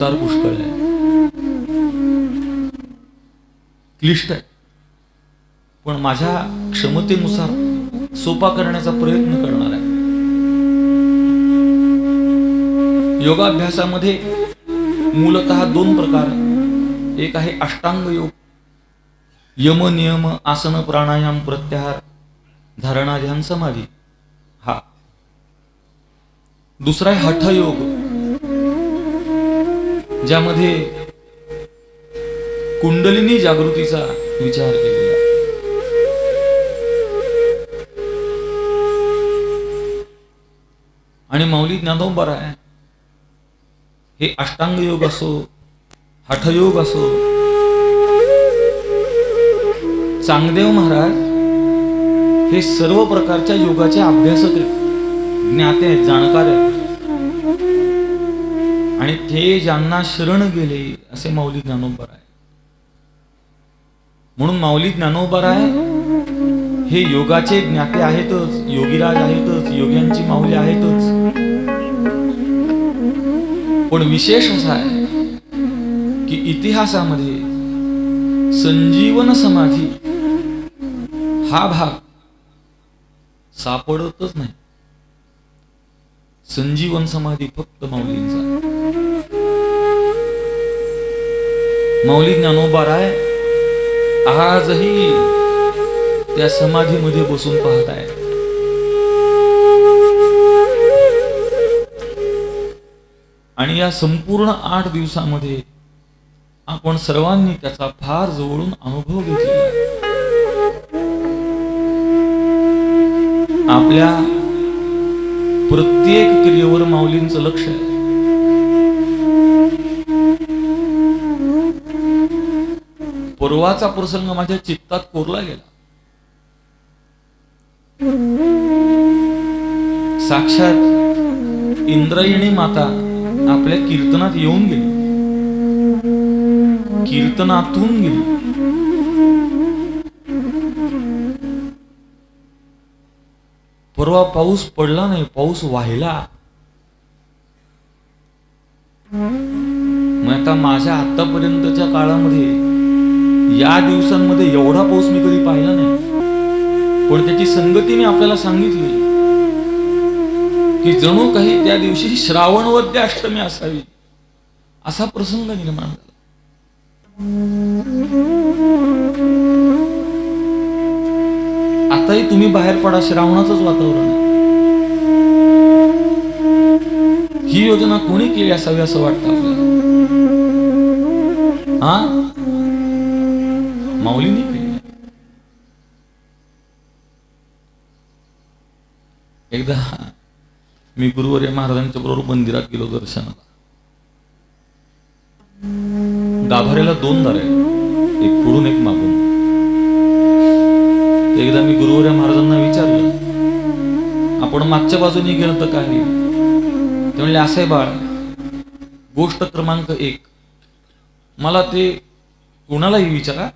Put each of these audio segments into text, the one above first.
तार पुष्कळ आहे. क्लिष्ट आहे. पण माझ्या क्षमतेनुसार सोपा करण्याचा प्रयत्न करणार आहे. योगाभ्यासामध्ये मूलत दोन प्रकार एक आहे अष्टांग योग. यम नियम आसन प्राणायाम प्रत्याहार धारणा ध्यान समाधी. हा. दुसरा आहे हठयोग ज्यामध्ये कुंडलिनी जागृतीचा विचार केलेला आणि माऊली ज्ञानोबर आहे हे अष्टांग योग असो हठयोग असो चांगदेव महाराज हे सर्व प्रकारच्या योगाचे अभ्यासक आहेत ज्ञाते आहेत जाणकार आहेत. आणि ते ज्यांना शरण गेले असे माऊली ज्ञानोबर आहे. म्हणून माऊली ज्ञानोबर आहे हे योगाचे ज्ञाते आहेतच योगीराज आहेतच योग्यांची माऊली आहेतच. पण विशेष असा आहे की इतिहासामध्ये संजीवन समाधी हा भाग सापडतच नाही. संजीवन समाधी फक्त माऊलींचा माऊली ज्ञानोबा राय आजही त्या समाधीमध्ये बसून पाहत आहे. आणि या संपूर्ण आठ दिवसामध्ये आपण सर्वांनी त्याचा फार जवळून अनुभव घेतलेला आपल्या प्रत्येक क्रियेवर माऊलींचं लक्ष आहे. देवाचा प्रसंग माझ्या चित्तात कोरला गेला. साक्षात इंद्रायणी माता आपल्या कीर्तनात येऊन गेली. कीर्तनातून गेली. परवा पाऊस पडला नाही पाऊस वाहिला. मग आता माझ्या आतापर्यंतच्या काळामध्ये या दिवसांमध्ये एवढा पाऊस मी कधी पाहिला नाही. पण त्याची संगती मी आपल्याला सांगितली. की जणू काही त्या दिवशी श्रावणवद्य अष्टमी असावी असा प्रसंग निर्माण झाला. आताही तुम्ही बाहेर पडा श्रावणाचंच वातावरण आहे. ही योजना कोणी केली असावी असं वाटतं आपल्याला? हा? माऊलींनी केली. एकदा मी गुरुवर्य महाराजांच्या बरोबर मंदिरात गेलो दर्शनाला. गाभाऱ्याला दोन दार आहे एक पुढून एक मागून. एकदा मी गुरुवर्य महाराजांना विचारलं आपण मागच्या बाजूने गेलं तर काय? ते म्हणले असं आहे बाळ गोष्ट क्रमांक एक. मला ते कोणालाही विचारा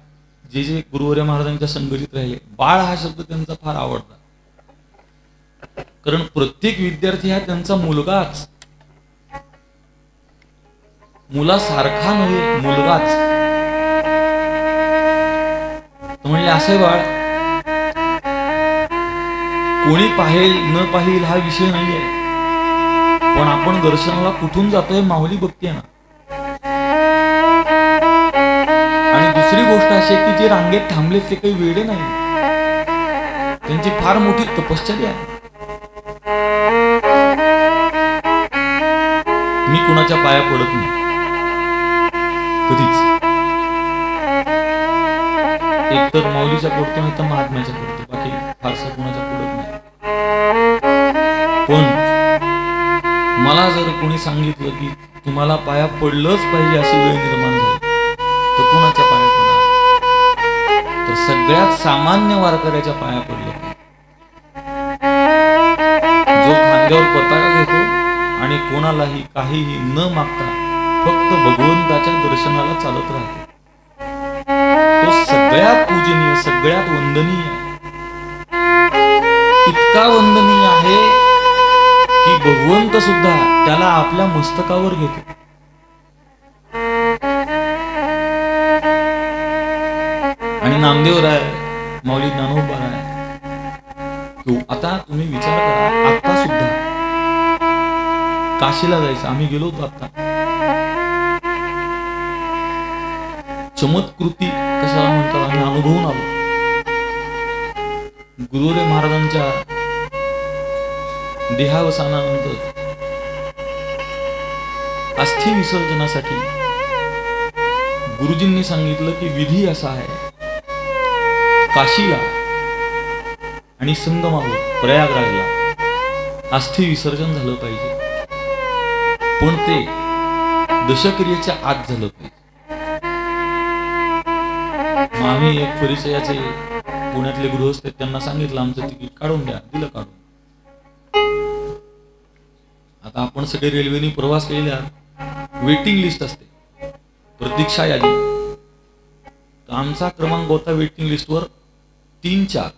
जे जे गुरुवर्य महाराजांच्या संघटित राहिले बाळ हा शब्द त्यांचा फार आवडता. कारण प्रत्येक विद्यार्थी हा त्यांचा मुलगाच. मुलासारखा नव्हे मुलगाच. म्हणजे म्हणले असे बाळ कोणी पाहेल न पाहिल हा विषय नाहीये. पण आपण दर्शनाला कुठून जातोय माऊली बघते ना. दुसरी गोष्ट अशी की जे रांगेत थांबले ते काही वेडे नाही. त्यांची फार मोठी तपश्चर्या आहे. मी कुणाच्या पाया पडत नाही. कधीच. एकतर माऊलीच्या पडतो नाही तर महात्म्याच्या पडतो बाकी फारसं कुणाच्या पडत नाही. पण मला जर कोणी सांगितलं की तुम्हाला पाया पडलंच पाहिजे अशी वेळ निर्माण झाली तर कोणाच्या सगळ्यात सामान्य वारकऱ्याच्या पाया पडलं. जो खांद्यावर पताका घेतो आणि कोणालाही काहीही न मागता फक्त भगवंताच्या दर्शनाला चालत राहतो. तो सगळ्यात पूजनीय सगळ्यात वंदनीय. इतका वंदनीय आहे की भगवंत सुद्धा त्याला आपल्या मस्तकावर घेतो. नामदेव राय माऊली ज्ञानोबा राय. तो आता तुम्ही विचार करा आता सुद्धा काशीला जायचं. आम्ही गेलो होतो आता चमत्कृती कशाला म्हणतात? आम्ही अनुभवून आलो. गुरुरे महाराजांच्या देहावसानानंतर अस्थि विसर्जनासाठी गुरुजींनी सांगितलं की विधी असा आहे. काशीला आणि संगमावर प्रयागराजला अस्थि विसर्जन झालं पाहिजे. पण ते दशक्रियेच्या आत झालं पाहिजे. आम्ही एक परिचयाचे पुण्यातले गृहस्थ त्यांना सांगितलं आमचं तिकीट काढून द्या दिलं काढून. आता आपण सगळे रेल्वेने प्रवास केलेल्या वेटिंग लिस्ट असते. प्रतीक्षा यादी. तर आमचा क्रमांक होता वेटिंग लिस्टवर तीन चार.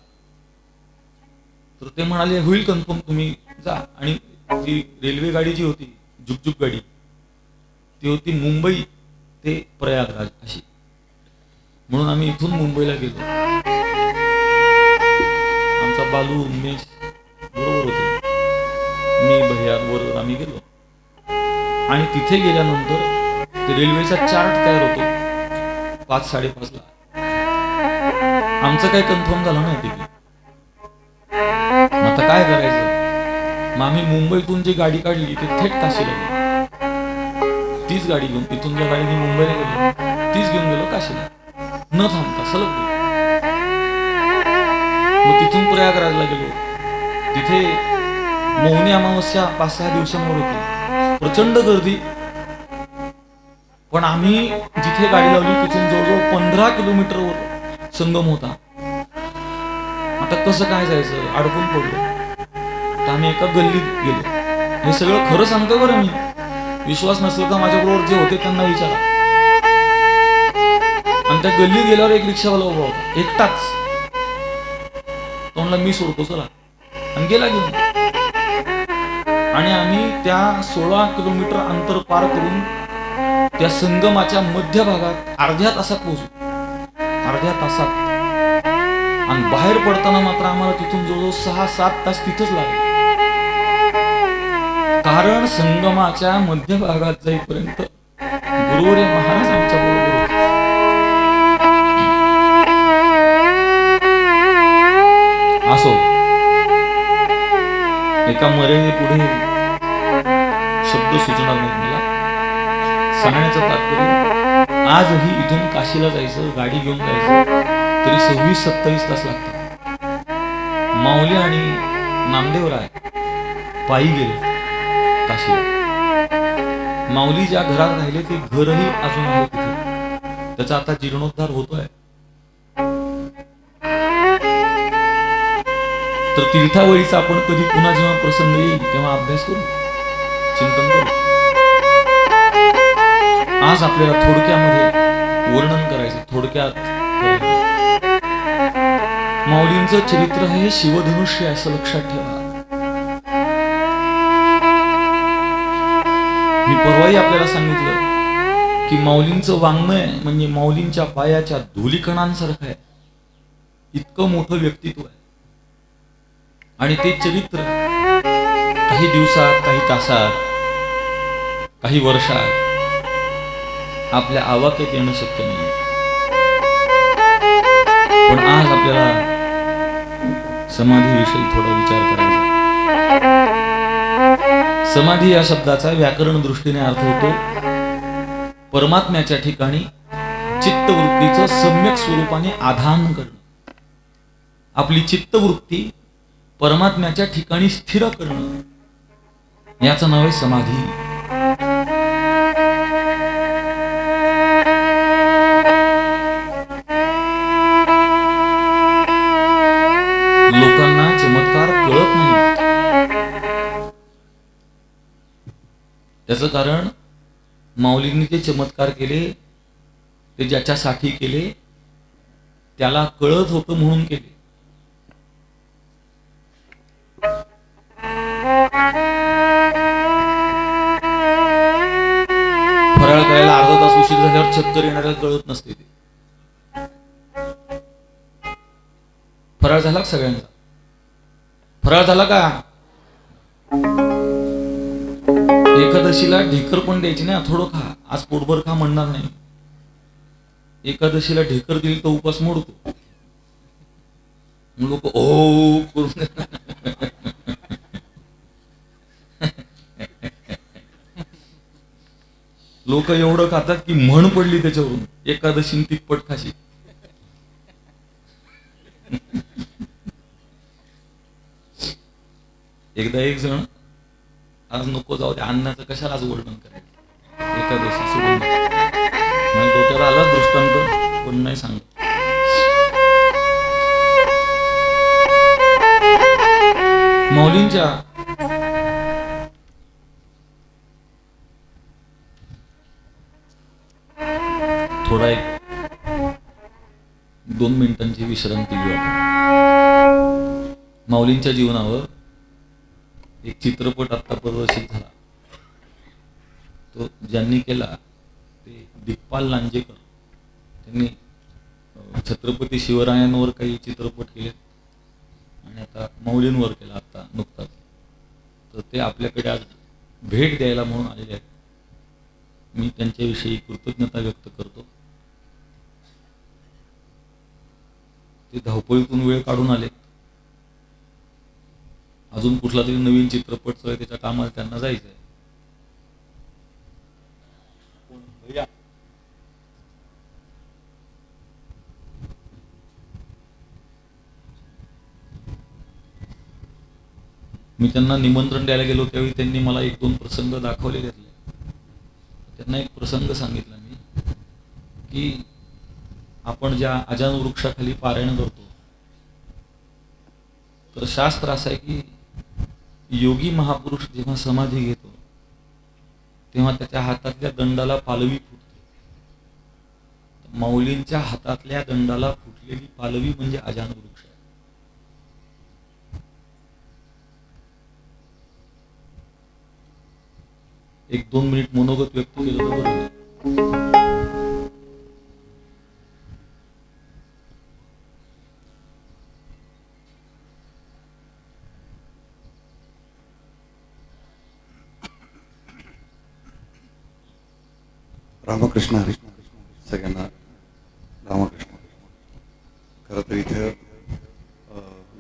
तर ते म्हणाले होईल कन्फर्म तुम्ही जा. आणि ती रेल्वे गाडी जी होती झुकझुक गाडी ती होती मुंबई ते प्रयागराज अशी. म्हणून आम्ही इथून मुंबईला गेलो. आमचा बालू उमेश बरोबर होते. मी भैया बरोबर आम्ही गेलो. आणि तिथे गेल्यानंतर ते रेल्वेचा चार्ट तयार होतो. पाच साडेपाचला आमचं काही कन्फर्म झालं नाही तिकीट आता काय करायचं? मग आम्ही मुंबईतून जी गाडी काढली ती थेट काशीला तीच गाडी घेऊन तिथून ज्या गाडीने मुंबईला गेलो तीच घेऊन गेलो काशीला. न थांबता सलग गेलो. मग तिथून प्रयागराजला गेलो. तिथे मौनी अमावस्या पाच सहा दिवसांवर होती. प्रचंड गर्दी. पण आम्ही जिथे गाडी लावली तिथून जवळजवळ पंधरा किलोमीटरवर संगम होता. आता कसं काय जायचं? अडकून पडलो. तर आम्ही एका गल्लीत गेलो. हे सगळं खरं सांगतो बरं मी. विश्वास नसेल तर माझ्याबरोबर जे होते त्यांना विचारा. आणि त्या गल्लीत गेल्यावर एक रिक्षावाला उभा होता. एकटाच. तोंडला मी सोडतो चला. आणि गेला घेऊन. आणि आम्ही त्या सोळा किलोमीटर अंतर पार करून त्या संगमाच्या मध्य भागात अर्ध्या तासात पोहोचू अर्ध्या तासात. आणि बाहेर पडताना मात्र आम्हाला तिथून जवळजवळ सहा सात तास तिथंच लागले. कारण संगमाच्या मध्यभागात जाईपर्यंत गुरुवर महाराज आमच्या बरोबर असो एका मर्यादे पुढे शब्द सुचणार नाही मला. सांगण्याचं तात्पर्य आजही इथून काशीला जायचं गाडी घेऊन जायचं तरी सव्वीस सत्तावीस तास लागतात. माऊली आणि नामदेवराय पायी गेले काशीला. माऊली ज्या घरात राहिले ते घरही अजून आहे तिथे त्याचा आता जीर्णोद्धार होतोय. तर तीर्थावळीचा आपण कधी पुन्हा जेव्हा प्रसंग येईल तेव्हा अभ्यास करू? चिंतन करू? आज आपल्याला थोडक्यामध्ये वर्णन करायचं थोडक्यात माऊलींचं चरित्र हे शिवधनुष्य असं लक्षात ठेवा. मी परवाही आपल्याला सांगितलं की माऊलींचं वाङ्मय म्हणजे माऊलींच्या पायाच्या धुलीकणांसारखं आहे. इतकं मोठं व्यक्तित्व आहे. आणि ते चरित्र काही दिवसात काही तासात काही वर्षात आपल्या आवाक्यात येणं शक्य नाही पण आज आपल्याला समाधीविषयी थोडा विचार करायचा समाधी या शब्दाचा व्याकरण दृष्टीने अर्थ होतो परमात्म्याच्या ठिकाणी चित्तवृत्तीचं सम्यक स्वरूपाने आधान करणं. आपली चित्तवृत्ती परमात्म्याच्या ठिकाणी स्थिर करणं. याचं नाव आहे समाधी. त्याचं कारण माऊलींनी ते चमत्कार केले ते ज्याच्यासाठी केले त्याला कळत होतं म्हणून केले. फराळ करायला अर्धा तास उशीर झाल्यावर चक्कर येणाऱ्या कळत नसते ते. फराळ झाला सगळ्यांचा? फराळ झाला का? एकादशीला ढेकर पण द्यायची नाही थोडं खा. आज पोटभर खा म्हणणार नाही. एकादशीला ढेकर दिली तर उपास मोडतो. लोक ओ करून लोक एवढं खातात की म्हण पडली त्याच्यावरून. एकादशी तिप्पट खाशी. एकदा एक जण आज नको जाऊ दे अन्नाचं कशाला आज वर्णन करायचं? एकादशी सोडून दे. डोक्यात आला दृष्टांत कोण नाही सांगत. मौलींच्या थोडा एक दोन मिनिटांची विश्रांती घेऊ आपण. माऊलींच्या जीवनावर एक चित्रपट आत्ता प्रदर्शित झाला. तो ज्यांनी केला ते दिग्पाल लांजेकर. त्यांनी छत्रपती शिवरायांवर काही चित्रपट केले. आणि आता मौलींवर केला आता नुकताच. तर ते आपल्याकडे आज भेट द्यायला म्हणून आलेले आहेत. मी त्यांच्याविषयी कृतज्ञता व्यक्त करतो. ते धावपळीतून वेळ काढून आले. अजून कुठला तरी नवीन चित्रपट आहे, त्याच्या कामाला त्यांना जायचंय. मी त्यांना निमंत्रण द्यायला गेलो त्यावेळी त्यांनी मला एक दोन प्रसंग दाखवले त्यातले त्यांना एक प्रसंग सांगितला मी की आपण ज्या अजान वृक्षाखाली पारायण करतो तर शास्त्र असं आहे की योगी महापुरुष जेव्हा समाधी घेतो तेव्हा त्याच्या हातातल्या दंडाला पालवी फुटते. माऊलींच्या हातातल्या दंडाला फुटलेली पालवी म्हणजे अजान वृक्ष आहे. एक दोन मिनिट मनोगत व्यक्त केलं रामकृष्ण हरी. सगळ्यांना रामकृष्ण. खरं तर इथं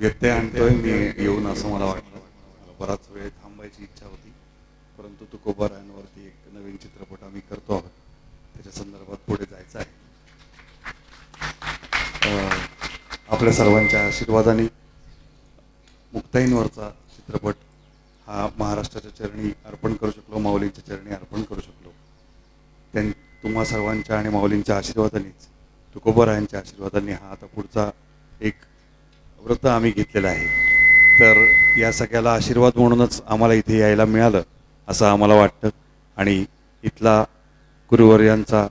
व्यत्यय आणतोय मी येऊन असं मला वाटलं. मला बराच वेळ थांबायची इच्छा होती. परंतु तुकोबारायांवरती एक नवीन चित्रपट आम्ही करतो आहोत. त्याच्या संदर्भात पुढे जायचं आहे. आपल्या सर्वांच्या आशीर्वादाने मुक्ताईंवरचा चित्रपट हा महाराष्ट्राच्या चरणी अर्पण करू शकलो माऊलींच्या चरणी अर्पण करू शकलो. त्यां तुम्हा सर्वांच्या आणि माऊलींच्या आशीर्वादानेच तुकोबरायांच्या आशीर्वादाने हा आता पुढचा एक व्रत आम्ही घेतलेला आहे. तर या सगळ्याला आशीर्वाद म्हणूनच आम्हाला इथे यायला मिळालं असं आम्हाला वाटतं. आणि इथला गुरुवर्यांचा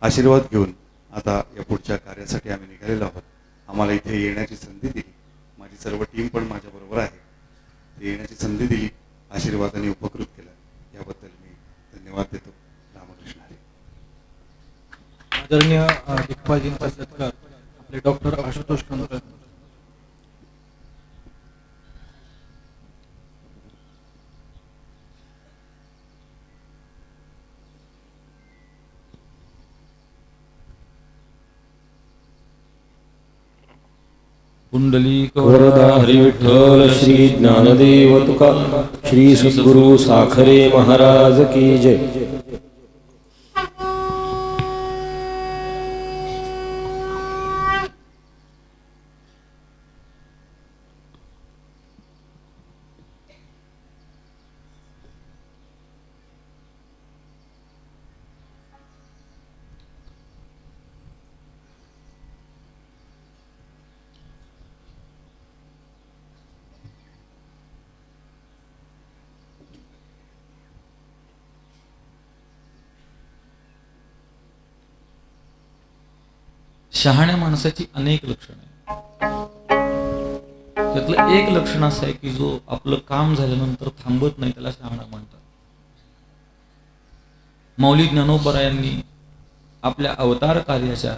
आशीर्वाद घेऊन आता या पुढच्या कार्यासाठी आम्ही निघालेलो आहोत. आम्हाला इथे येण्याची संधी दिली. माझी सर्व टीम पण माझ्याबरोबर आहे. ते येण्याची संधी दिली आशीर्वादाने उपकृत केला. याबद्दल मी धन्यवाद देतो. आदरणीय दिग्पाजींचा सत्कार आपले डॉक्टर आशुतोष कंकर पुंडलिक वरदा हरी विठ्ठल श्री ज्ञानदेव तुका श्री सद्गुरु साखरे महाराज की जय. शहाण्या माणसाची अनेक लक्षणं आहेत. त्यातलं एक लक्षण असं आहे की जो आपलं काम झाल्यानंतर थांबत नाही त्याला शहाणा म्हणतात. मौली ज्ञानोपरायांनी आपल्या अवतार कार्याच्या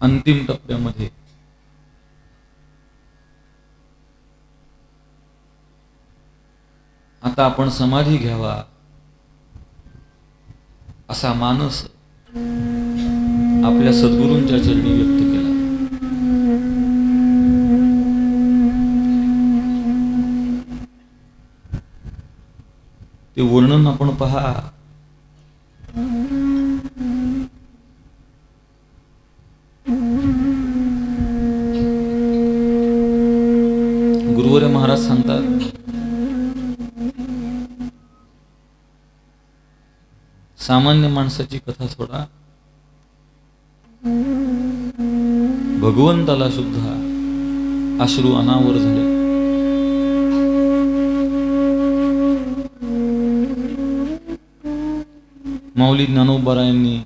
अंतिम टप्प्यामध्ये आता आपण समाधी घ्यावा. असा मानस आपल्या सद्गुरूंच्या चरणी व्यक्त केला. ते वर्णन आपण पहा. गुरुवरे महाराज सांगतात सामान्य माणसाची कथा सोडा. भगवंताला सुद्धा अश्रू अनावर झाले. माऊली ज्ञानोबरायांनी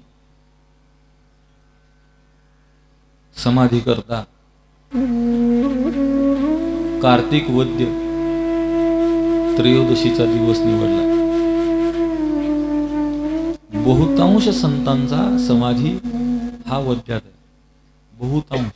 समाधी करता. कार्तिक वद्य त्रयोदशीचा दिवस निवडला. बहुतांश संतांचा समाधी हा वद्यात आहे बहुतांश.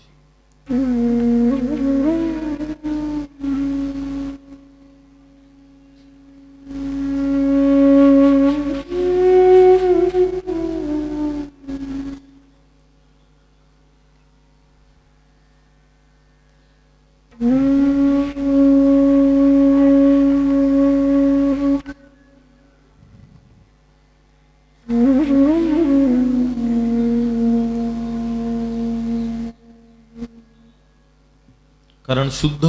कारण शुद्ध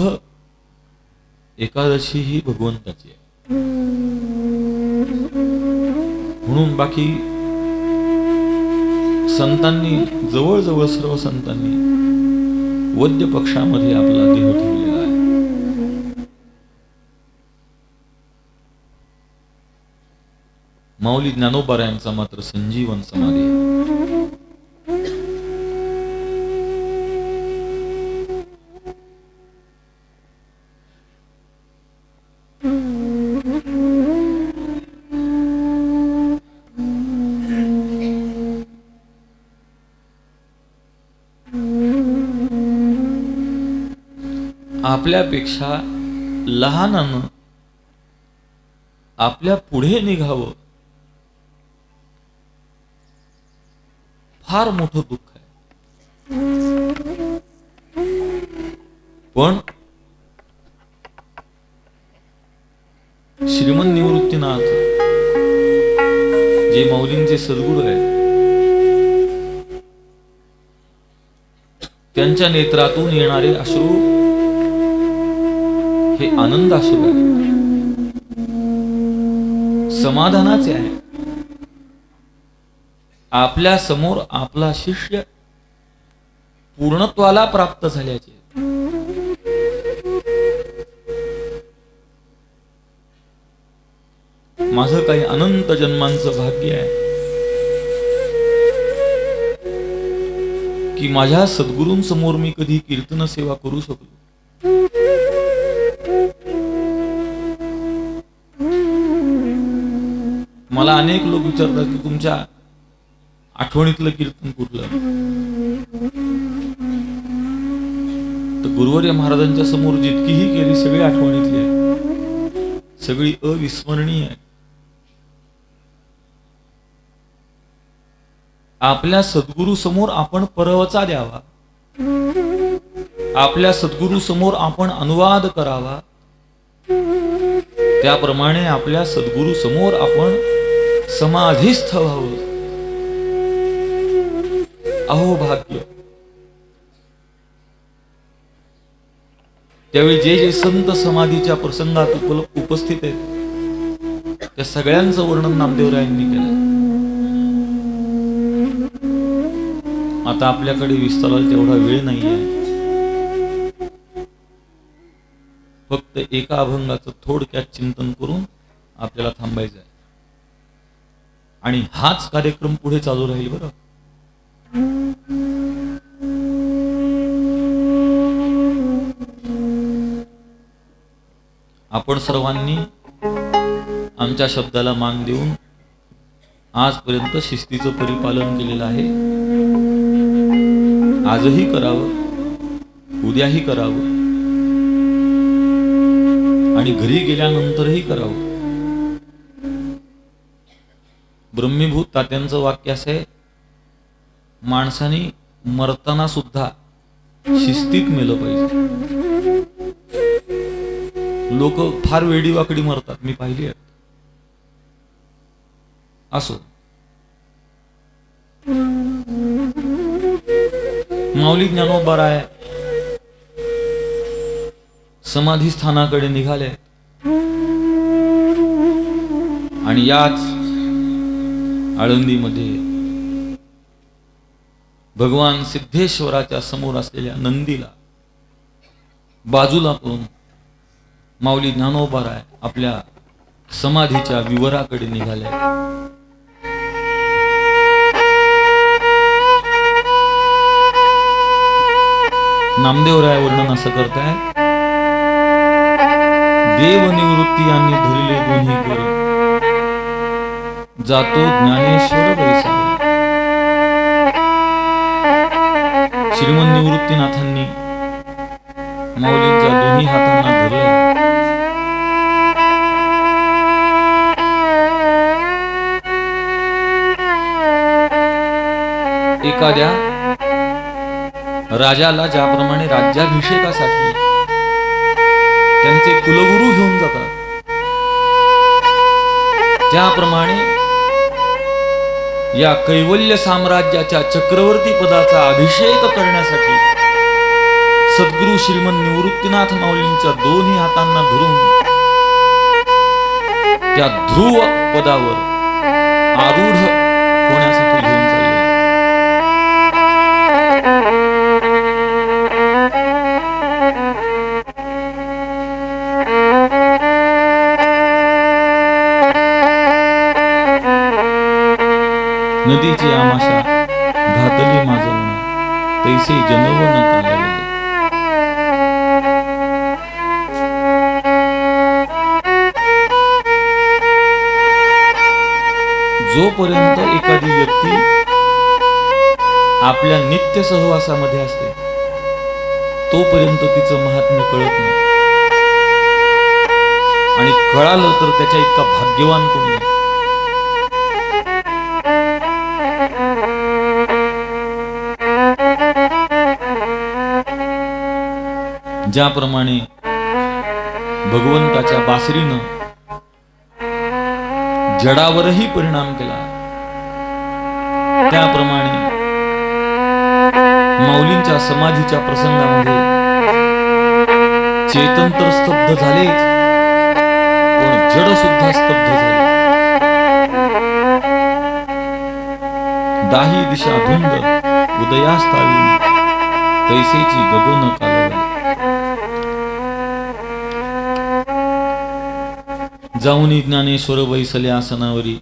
एकादशी ही भगवंताची आहे. म्हणून बाकी संतांनी जवळजवळ सर्व संतांनी वद्य पक्षामध्ये आपला देह ठेवलेला आहे. माऊली ज्ञानोपारायणचा मात्र संजीवन समाधी आहे. आपल्यापेक्षा लहानानं आपल्या पुढे निघावं फार मोठं दुःख आहे. पण श्रीमंत निवृत्तीनाथ जे माऊलींचे सद्गुरू आहेत त्यांच्या नेत्रातून येणारे अश्रू हे आनंद अश्रू आहे. समाधानाचे आहे. आपल्यासमोर आपला शिष्य पूर्णत्वाला प्राप्त झाल्याचे. माझं काही अनंत जन्मांचं भाग्य आहे. की माझ्या सद्गुरूंसमोर मी कधी कीर्तन सेवा करू शकलो. मला अनेक लोक विचारतात की तुमच्या आठवणीतलं कीर्तन कुठलं? तर गुरुवर्य महाराजांच्या समोर जितकीही केली सगळी आठवणीतली आहे. सगळी अविस्मरणीय आहे. आपल्या सद्गुरू समोर आपण परवचा द्यावा. आपल्या सद्गुरू समोर आपण अनुवाद करावा. त्याप्रमाणे आपल्या सद्गुरू समोर आपण समाधीस्थ व्हावं अहो भाग्य। त्यावेळी जे जे संत समाधीच्या प्रसंगात उपस्थित आहेत त्या सगळ्यांचं वर्णन नामदेवरायांनी केलं. आता आपल्याकडे विस्ताराला तेवढा वेळ नाहीये. फक्त एका अभंगाचं थोडक्यात चिंतन करून आपल्याला थांबायचं आहे आणि हाच कार्यक्रम पुढे चालू राहील बरं. आपण सर्वांनी आमच्या शब्दाला मान देऊन आजपर्यंत शिस्तीचं परिपालन केलेलं आहे. आजही करावं उद्याही करावं. आणि घरी गेल्यानंतरही करावं. ब्रह्मीभूत तात्यांचं वाक्य असं आहे माणसाने मरताना सुद्धा शिस्तीत मेलं पाहिजे. लोक फार वेडीवाकडी मरतात मी पाहिली आहेत असो. माऊली ज्ञानोबा राय समाधी स्थानाकडे निघाले. आणि याच आळंदीमध्ये भगवान सिद्धेश्वराच्या समोर असलेल्या नंदीला बाजूला करून माऊली ज्ञानोबा राय आपल्या समाधीच्या विवराकडे निघाल्या. नामदेव राय वर्णन असं करताय देव निवृत्ती आणि धरले दोन्ही कर. जातो ज्ञानेश्वर वैसा श्रीमन निवृत्तीनाथांनी मौलींच्या दोन्ही हातांना धरले एखाद्या राजाला ज्याप्रमाणे राज्याभिषेकासाठी त्यांचे कुलगुरू घेऊन जातात त्याप्रमाणे या कैवल्य साम्राज्याच्या चक्रवर्ती पदाचा अभिषेक करण्यासाठी सद्गुरु श्रीमन निवृत्तीनाथ माऊलींच्या दोन्ही हातांना धरून त्या ध्रुव पदावर आरूढ नदीची आमाशा घातली माझं मन. तैसे जनव नका जोपर्यंत एखादी व्यक्ती आपल्या नित्य सहवासामध्ये असते तोपर्यंत तिचं महात्म्य कळत नाही. आणि कळालं तर त्याच्या इतका भाग्यवान कोणी ज्याप्रमाणे भगवंताच्या बासरीनं जडावरही परिणाम केला त्याप्रमाणे माऊलींच्या समाधीच्या प्रसंगामध्ये चेतन तर स्तब्ध झालेच पण जड सुद्धा स्तब्ध झाले. दाही दिशा धुंद उदयास्तावी तैसेची गगन कालवली जाऊन ज्ञानेश्वर वैसले आसनावरी.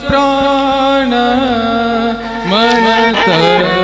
પ્રાણ મન તર